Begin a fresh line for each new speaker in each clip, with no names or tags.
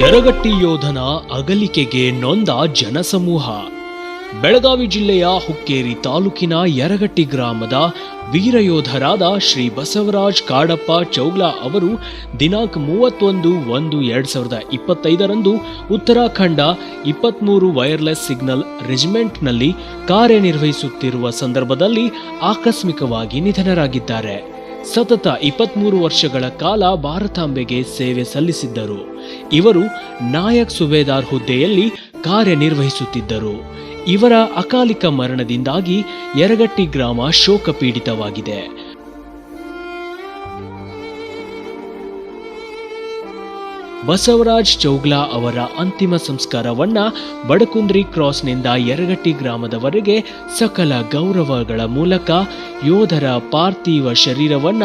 ಯರಗಟ್ಟಿ ಯೋಧನ ಅಗಲಿಕೆಗೆ ನೊಂದ ಜನಸಮೂಹ. ಬೆಳಗಾವಿ ಜಿಲ್ಲೆಯ ಹುಕ್ಕೇರಿ ತಾಲೂಕಿನ ಯರಗಟ್ಟಿ ಗ್ರಾಮದ ವೀರಯೋಧರಾದ ಶ್ರೀ ಬಸವರಾಜ್ ಕಾಡಪ್ಪ ಚೌಗ್ಲಾ ಅವರು ದಿನಾಂಕ ಮೂವತ್ತೊಂದು ಒಂದು ಎರಡ್ ಸಾವಿರದ ಇಪ್ಪತ್ತೈದರಂದು ಉತ್ತರಾಖಂಡ ಇಪ್ಪತ್ಮೂರು ವೈರ್ಲೆಸ್ ಸಿಗ್ನಲ್ ರೆಜಿಮೆಂಟ್ನಲ್ಲಿ ಕಾರ್ಯನಿರ್ವಹಿಸುತ್ತಿರುವ ಸಂದರ್ಭದಲ್ಲಿ ಆಕಸ್ಮಿಕವಾಗಿ ನಿಧನರಾಗಿದ್ದಾರೆ. ಸತತ ಇಪ್ಪತ್ಮೂರು ವರ್ಷಗಳ ಕಾಲ ಭಾರತಾಂಬೆಗೆ ಸೇವೆ ಸಲ್ಲಿಸಿದ್ದರು. ಇವರು ನಾಯಕ್ ಸುಬೇದಾರ್ ಹುದ್ದೆಯಲ್ಲಿ ಕಾರ್ಯನಿರ್ವಹಿಸುತ್ತಿದ್ದರು. ಇವರ ಅಕಾಲಿಕ ಮರಣದಿಂದಾಗಿ ಯರಗಟ್ಟಿ ಗ್ರಾಮ ಶೋಕ ಬಸವರಾಜ್ ಚೌಗ್ಲಾ ಅವರ ಅಂತಿಮ ಸಂಸ್ಕಾರವನ್ನ ಬಡಕುಂದ್ರಿ ಕ್ರಾಸ್ನಿಂದ ಯರಗಟ್ಟಿ ಗ್ರಾಮದವರೆಗೆ ಸಕಲ ಗೌರವಗಳ ಮೂಲಕ ಯೋಧರ ಪಾರ್ಥಿವ ಶರೀರವನ್ನ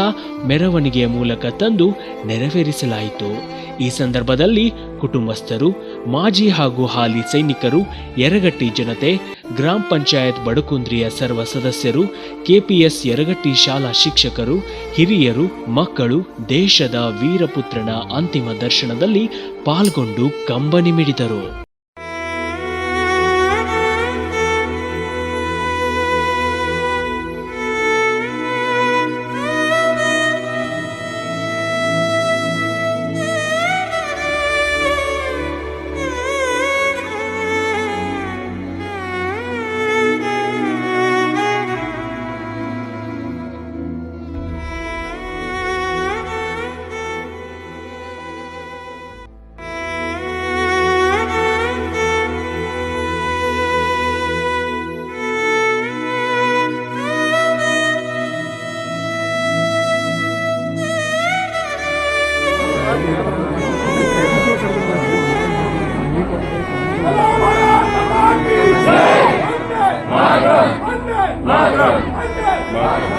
ಮೆರವಣಿಗೆಯ ಮೂಲಕ ತಂದು ನೆರವೇರಿಸಲಾಯಿತು. ಈ ಸಂದರ್ಭದಲ್ಲಿ ಕುಟುಂಬಸ್ಥರು ಮಾಜಿ ಹಾಗೂ ಹಾಲಿ ಸೈನಿಕರು, ಯರಗಟ್ಟಿ ಜನತೆ, ಗ್ರಾಮ ಪಂಚಾಯತ್ ಬಡಕುಂದ್ರಿಯ ಸರ್ವ ಸದಸ್ಯರು, ಕೆಪಿಎಸ್ ಯರಗಟ್ಟಿ ಶಾಲಾ ಶಿಕ್ಷಕರು, ಹಿರಿಯರು, ಮಕ್ಕಳು, ದೇಶದ ವೀರಪುತ್ರನ ಅಂತಿಮ ದರ್ಶನದಲ್ಲಿ ಪಾಲ್ಗೊಂಡು ಕಂಬನಿ ಮಿಡಿದರು.
Margaret! Margaret! Margaret!